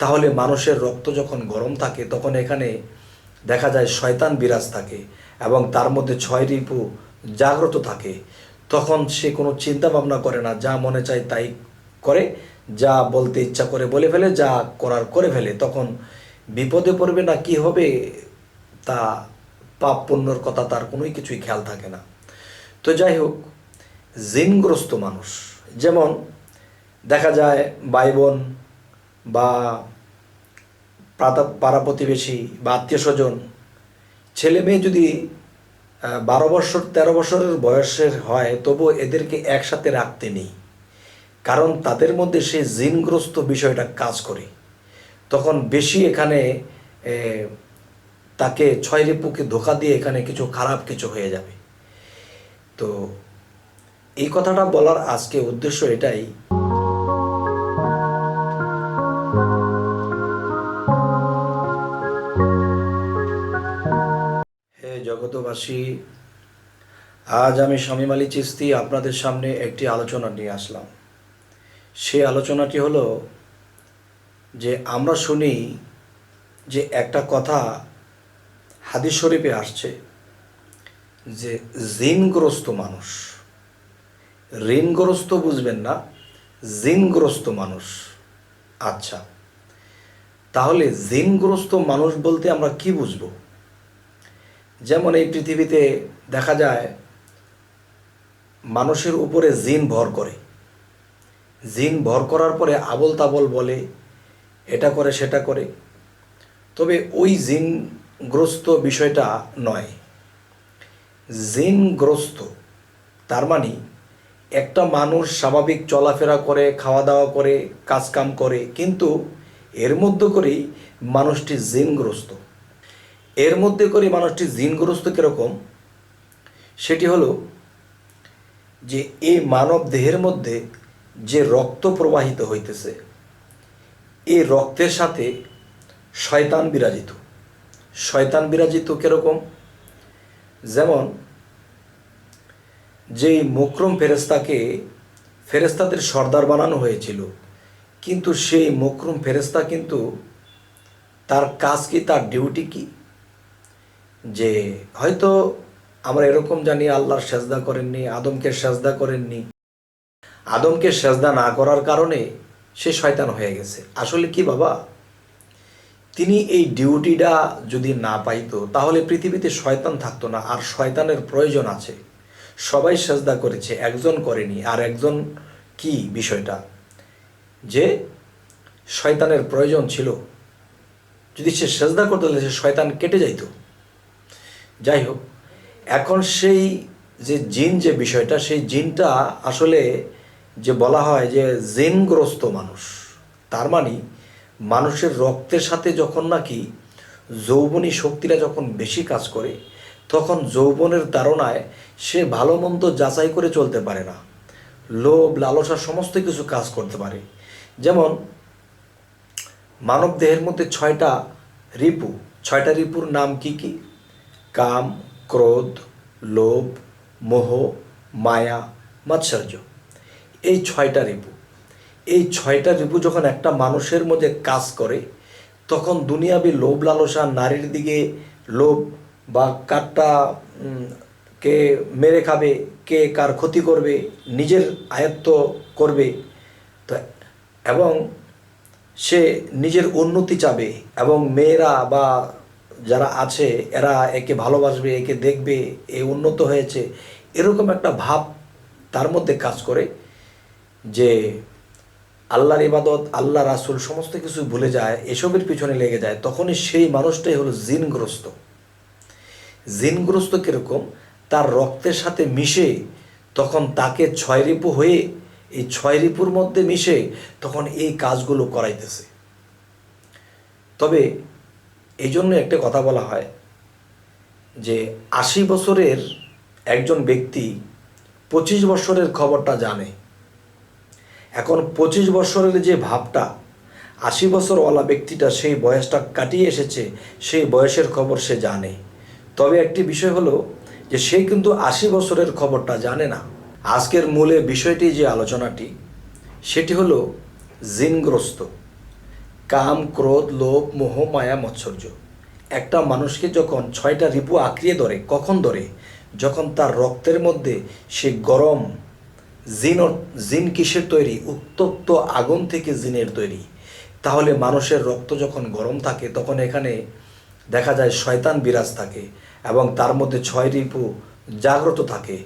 তাহলে মানুষের রক্ত যখন গরম থাকে, তখন এখানে দেখা যায় শয়তান বিরাজ থাকে এবং তার মধ্যে ছয় রিপু জাগ্রত থাকে। তখন সে কোনো চিন্তা ভাবনা করে না, যা মনে চায় তাই করে, যা বলতে ইচ্ছা করে বলে ফেলে, যা করার করে ফেলে। তখন বিপদে পড়বে না, কি হবে তা পাপ পুণ্যর কথা তার কোনোই কিছুই খেয়াল থাকে না। তো যাই হোক, জিনগ্রস্ত মানুষ, যেমন দেখা যায় ভাই বোন বা পাড়া প্রতিবেশী বা আত্মীয় স্বজন ছেলে মেয়ে যদি বারো বছর, তেরো বছরের বয়সের হয়, তবু এদেরকে একসাথে রাখতে নেই। কারণ তাদের মধ্যে সেই জিনগ্রস্ত বিষয়টা কাজ করে। তখন বেশি এখানে তাকে ছয় রিপুকে ধোকা দিয়ে এখানে কিছু খারাপ কিছু হয়ে যাবে। তো এই কথাটা বলার আজকে উদ্দেশ্য এটাই। জগতবাসী আজ আমি শামীম আলী চিস্তি আপনাদের সামনে একটি আলোচনা নিয়ে আসলাম। সেই আলোচনাটি হলো যে আমরা শুনি যে একটা কথা হাদিস শরীফে আসছে যে জিনগ্রস্ত মানুষ। ঋণগ্রস্ত বুঝবেন না, জিনগ্রস্ত মানুষ। আচ্ছা তাহলে জিনগ্রস্ত মানুষ বলতে আমরা কি বুঝব? যেমন এই পৃথিবীতে দেখা যায়, মানুষের উপরে জিন ভর করে। জিন ভর করার পরে আবল তাবল বলে, এটা করে, সেটা করে। তবে ওই জিনগ্রস্ত বিষয়টা নয়। জিনগ্রস্ত, তার মানে একটা মানুষ স্বাভাবিক চলাফেরা করে খাওয়া দাওয়া করে, কাজকাম করে, কিন্তু এর মধ্যে করেই মানুষটি জিনগ্রস্ত। এর মধ্যে করে মানুষটি জিনগ্রস্ত কীরকম? সেটি হলো যে এই মানব দেহের মধ্যে যে রক্ত প্রবাহিত হইতেছে এই রক্তের সাথে শয়তান বিরাজিত। শয়তান বিরাজিত কীরকম? যেমন যেই মুকরম ফেরেস্তাকে ফেরেস্তাদের সর্দার বানানো হয়েছিল, কিন্তু সেই মুকরম ফেরেস্তা কিন্তু তার কাজ কি, তার ডিউটি কি? যে হয়তো আমরা এরকম জানি আল্লাহর সেজদা করেননি, আদমকে সেজদা করেননি। আদমকে সেজদা না করার কারণে সে শয়তান হয়ে গেছে। আসলে কি বাবা? তিনি এই ডিউটিটা যদি না পাইতো, তাহলে পৃথিবীতে শয়তান থাকতো না, আর শয়তানের প্রয়োজন আছে। সবাই সেজদা করেছে, একজন করেনি। আর একজন কি বিষয়টা? যে শয়তানের প্রয়োজন ছিল। যদি সে সেজদা করতে, তাহলে সে শয়তান কেটে যাইতো। যাই হোক এখন সেই যে জিন যে বিষয়টা, সেই জিনটা আসলে যে বলা হয় যে জিনগ্রস্ত মানুষ, তার মানে মানুষের রক্তের সাথে যখন নাকি যৌবনী শক্তিটা যখন বেশি কাজ করে, তখন যৌবনের তাড়নায় সে ভালো মন্দ যাচাই করে চলতে পারে না। লোভ, লালসা সমস্ত কিছু কাজ করতে পারে। যেমন মানব দেহের মধ্যে ছয়টা রিপু, ছয়টা রিপুর নাম কি কি? কাম, ক্রোধ, লোভ, মোহ, মায়া, মাৎসর্য। এই ছয়টা রিপু। এই ছয়টা রিপু যখন একটা মানুষের মধ্যে কাজ করে, তখন দুনিয়াবি লোভ লালসা নারীর দিকে লোভ বা কারটা কে মেরে খাবে, কে কার ক্ষতি করবে, নিজের আয়ত্ত করবে এবং সে নিজের উন্নতি চাবে এবং মেয়েরা বা যারা আছে, এরা একে ভালোবাসবে, একে দেখবে, এ উন্নত হয়েছে, এরকম একটা ভাব তার মধ্যে কাজ করে যে আল্লাহর ইবাদত, আল্লাহ রাসুল সমস্ত কিছু ভুলে যায়, এসবের পিছনে লেগে যায়, তখনই সেই মানুষটাই হলো জিনগ্রস্ত। জিনগ্রস্ত কীরকম? তার রক্তের সাথে মিশে তখন তাকে ছয় রিপু হয়ে, এই ছয় রিপুর মধ্যে মিশে তখন এই কাজগুলো করাইতেছে। তবে এই জন্য একটা কথা বলা হয় যে আশি বছরের একজন ব্যক্তি পঁচিশ বছরের খবরটা জানে। এখন পঁচিশ বছরের যে ভাবটা, আশি বছরওয়ালা ব্যক্তিটা সেই বয়সটা কাটিয়ে এসেছে, সেই বয়সের খবর সে জানে। তবে একটি বিষয় হলো যে সে কিন্তু আশি বছরের খবরটা জানে না। আজকের মূলে বিষয়টি যে আলোচনাটি, সেটি হলো জিনগ্রস্ত। কাম ক্রোধ, লোভ, মোহ, মায়া, মৎসর্য। একটা মানুষকে যখন ছয়টা রিপু আঁকড়িয়ে ধরে, কখন ধরে? যখন তার রক্তের মধ্যে সে গরম জিন জিন কিসের তৈরি? উত্তপ্ত আগুন থেকে জিনের তৈরি। তাহলে মানুষের রক্ত যখন গরম থাকে, তখন এখানে দেখা যায় শয়তান বিরাজ থাকে এবং তার মধ্যে ছয় রিপু জাগ্রত থাকে।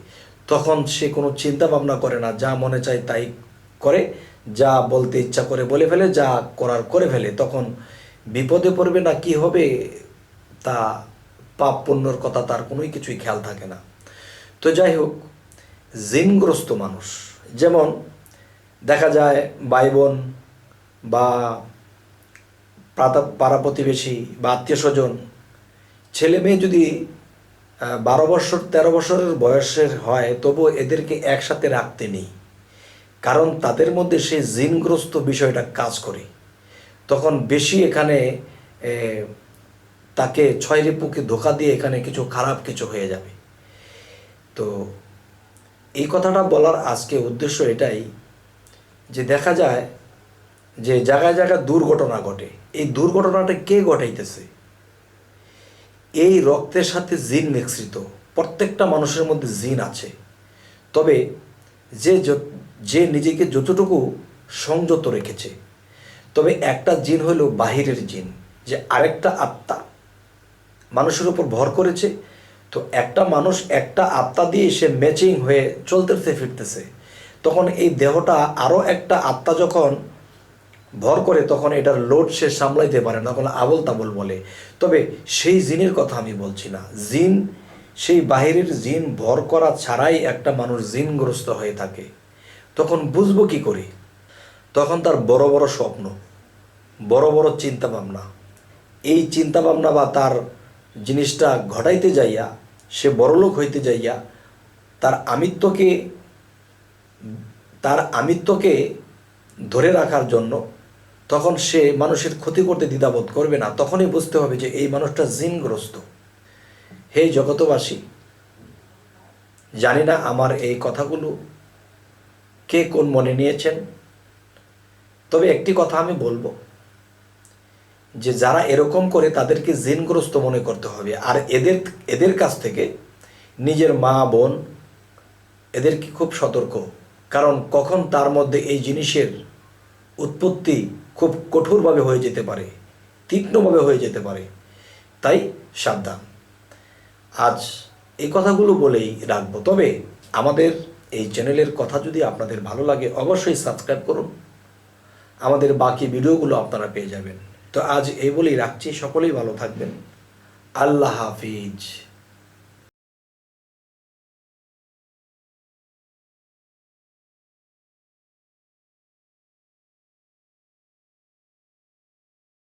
তখন সে কোনো চিন্তা ভাবনা করে না, যা মনে চায় তাই করে। যা বলতে ইচ্ছা করে বলে ফেলে, যা করার করে ফেলে, তখন বিপদে পড়বে না কি হবে তা পাপ পুণ্যর কথা তার কোনোই কিছুই খেয়াল থাকে না। তো যাই হোক, জিনগ্রস্ত মানুষ, যেমন দেখা যায় ভাই বোন বা পাড়া প্রতিবেশী বা আত্মীয় স্বজন, ছেলে মেয়ে যদি বারো বছর, তেরো বছরের বয়সের হয় তবু এদেরকে একসাথে রাখতে নেই। কারণ তাদের মধ্যে সেই জিনগ্রস্ত বিষয়টা কাজ করে। তখন বেশি এখানে তাকে ছয় রিপুকে ধোকা দিয়ে এখানে কিছু খারাপ কিছু হয়ে যাবে। তো এই কথাটা বলার আজকে উদ্দেশ্য এটাই যে দেখা যায় যে জায়গায় জায়গায় দুর্ঘটনা ঘটে। এই দুর্ঘটনাটা কে ঘটাইতেছে? এই রক্তের সাথে জিন মিশ্রিত। প্রত্যেকটা মানুষের মধ্যে জিন আছে। তবে যে যে নিজেকে যতটুকু সংযত রেখেছে। তবে একটা জিন হলো বাহিরের জিন, যে আরেকটা আত্মা। মানুষের উপর ভর করেছে, তো একটা মানুষ একটা আত্মা দিয়ে সে ম্যাচিং হয়ে চলতেছে, ফিরতেছে। তখন এই দেহটা আরও একটা আত্মা যখন ভর করে, তখন এটার লোড সে সামলাইতে পারে না, তখন আবল তাবল বলে। তবে সেই জিনের কথা আমি বলছি না। জিন, সেই বাহিরের জিন ভর করা ছাড়াই একটা মানুষ জিনগ্রস্ত হয়ে থাকে। তখন বুঝব কি করে? তখন তার বড় বড় স্বপ্ন, বড় বড় চিন্তা ভাবনা এই চিন্তা ভাবনা বা তার জিনিসটা ঘটাইতে যাইয়া, সে বড়লোক হইতে যাইয়া, তার আমিত্বকে তার আমিত্বকে ধরে রাখার জন্য তখন সে মানুষের ক্ষতি করতে দ্বিধাবোধ করবে না। তখনই বুঝতে হবে যে এই মানুষটা জিনগ্রস্ত। হে জগতবাসী জানি না আমার এই কথাগুলো কে কোন মনে নিয়েছেন? তবে একটি কথা আমি বলব, যে যারা এরকম করে তাদেরকে জিনগ্রস্ত মনে করতে হবে, আর এদের এদের কাছ থেকে নিজের মা, বোন এদেরকে খুব সতর্ক? কারণ কখন তার মধ্যে এই জিনিসের উৎপত্তি খুব কঠোরভাবে হয়ে যেতে পারে, তীক্ষ্ণভাবে হয়ে যেতে পারে, তাই সাবধান। আজ এই কথাগুলো বলেই রাখব। তবে আমাদের এই চ্যানেলের কথা যদি আপনাদের ভালো লাগে, অবশ্যই সাবস্ক্রাইব করুন। আমাদের বাকি ভিডিওগুলো আপনারা পেয়ে যাবেন। তো আজ এই বলেই রাখছি। সকলেই ভালো থাকবেন। আল্লাহ হাফিজ।